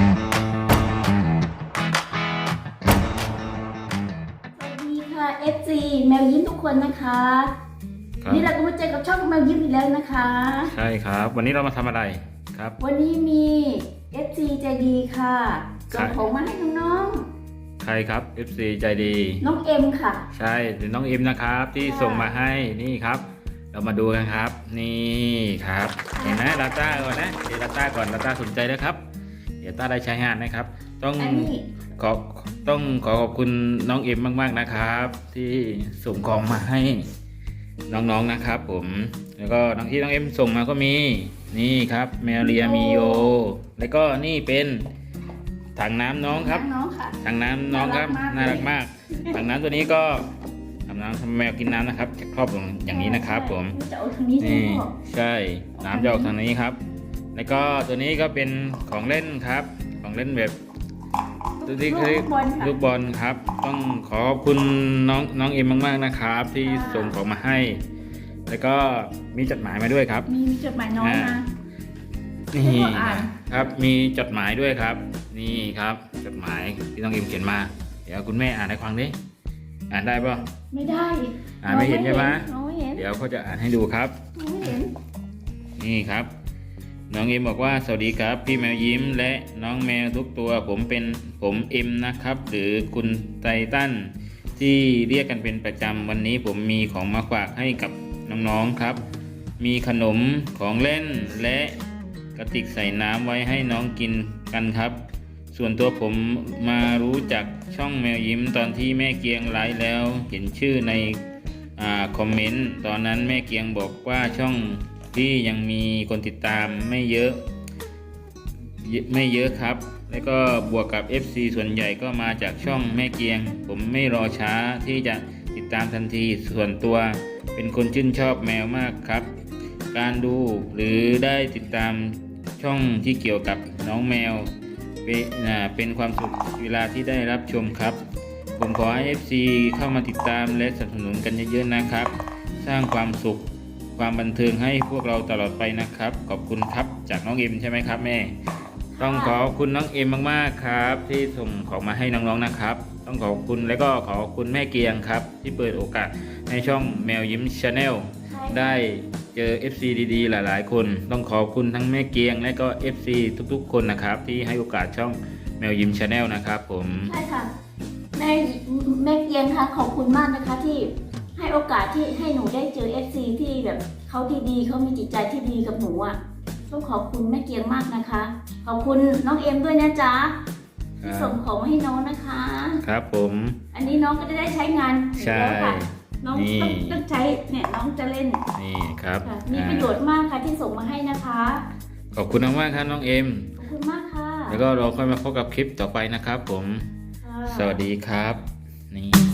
สวัสดีค่ะ FC แมวยิ้มทุกคนนะคะ ครับนี่เราก็มาเจอกับช่องแมวยิ้มอีกแล้วนะคะ ใช่ครับ วันนี้เรามาทำอะไรครับ วันนี้มี FC ใจดีค่ะส่งของมาให้น้องใครครับ FC ใจดี ๆน้องเอ็มค่ะ ใช่หรือน้องเอ็มนะครับ ที่ค่ะ ส่งมาให้นี่ครับ เรามาดูกันครับ นี่ครับ เห็นไหมลาต้าก่อนนะเดี๋ยวลาต้าก่อนลาต้าสนใจแล้วครับเดี๋ยว ต้าได้ใช้งานนะครับ ต้องอันนี้ ขอต้องขอขอบคุณน้องเอ็มมากๆนะครับ ที่ส่งของมาให้น้องๆนะครับ ผม แล้วก็น้องที่น้องเอ็มส่งมาก็มีนี่ครับ แมวเรียมีโย แล้วก็นี่เป็นถังน้ำน้องครับ น้องค่ะ ถังน้ำน้องครับน่าน่ารัรักกมามากก ถังน้ำตัวนี้ก็ทำน้ำทำแมวกินน้ำนะครับจะครอบลงอย่างนี้นะครับ ผม จะเอาทางนี้ใช่นี่ไหมพ่อใช่น้ำจะออกทางนี้ครับ แล้วก็ตัวนี้ก็เป็นของเล่นครับ ของเล่นแบบตัวนี้คือลูกบอลค่ะลูกบอลครับ ต้องขอขอบคุณน้องน้องเอ็มมากๆนะครับ ที่ค่ะส่งของมาให้ แล้วก็มีจดหมายมาด้วยครับ มีมีจดหมายน้องอ่ามานี่ให้พ่ออ่านครับมีจดหมายด้วยครับ นี่ครับจดหมายที่น้องเอ็มเขียนมา เดี๋ยวคุณแม่อ่านให้ฟังดิอ่านได้ปะไม่ได้ อ่านไม่เห็นใช่ไหมน้องไม่เห็นเดี๋ยวเขาจะอ่านให้ดูครับน้องไม่เห็นนี่ครับ น้องเอ็มบอกว่าสวัสดีครับ พี่แมวยิ้มและน้องแมวทุกตัวผมเป็นผมเอ็มนะครับ หรือคุณไททันที่เรียกกันเป็นประจำวันนี้ผมมีของมาฝากให้กับน้องๆครับ มีขนมของเล่นและกระติกใส่น้ำไว้ให้น้องกินกันครับ ส่วนตัวผมมารู้จักช่องแมวยิ้มตอนที่แม่เกียงไลฟ์แล้ว เห็นชื่อในอคอมเมนต์ตอนนั้นแม่เกียงบอกว่าช่อง ที่ยังมีคนติดตามไม่เยอะไม่เยอะครับ แล้วก็บวกกับ FC ส่วนใหญ่ก็มาจากช่องแม่เกียง ผมไม่รอช้าที่จะติดตามทันทีส่วนตัว เป็นคนชื่นชอบแมวมากครับ การดูหรือได้ติดตามช่องที่เกี่ยวกับน้องแมว เป็นความสุขเวลาที่ได้รับชมครับ ผมขอให้ FC เข้ามาติดตามและสนับสนุนกันเยอะๆนะครับ สร้างความสุข ความบันเทิงให้พวกเราตลอดไปนะครับ ขอบคุณครับจากน้องเอ็มใช่ไหมครับแม่ ต้องขอบคุณน้องเอ็มมากๆครับ ที่ส่งของมาให้น้องๆนะครับ ต้องขอบคุณและก็ขอบคุณแม่เกียงครับ ที่เปิดโอกาสในช่องแมวยิ้มชาแนลใช่ได้เจอ FC ดีๆ หลายๆ คน ต้องขอบคุณทั้งแม่เกียง และก็ FC ทุกๆ คนนะครับ ที่ให้โอกาสช่องแมวยิ้มชาแนลนะครับ ผมใช่ค่ะแม่แม่เกียงค่ะขอบคุณมากนะคะที่ให้ โอกาสที่ให้หนูได้เจอ FC ที่แบบเขาดีๆเขามีจิตใจที่ดีกับหนูอะต้องขอบคุณแม่เกียงมากนะคะ ขอบคุณน้องเอ็มด้วยนะจ๊ะที่ส่งของมาให้น้องนะคะ ครับผม อันนี้น้องก็จะได้ใช้งานใช่แล้วค่ะน้องนี่ต้องต้องใช้เนี่ยน้องจะเล่นนี่ครับค่ะมีประโยชน์มากค่ะที่ส่งมาให้นะคะ ขอบคุณมากๆครับน้องเอ็มขอบคุณมากค่ะ แล้วก็เราค่อยมาพบกับคลิปต่อไปนะครับผมค่ะสวัสดีครับ นี่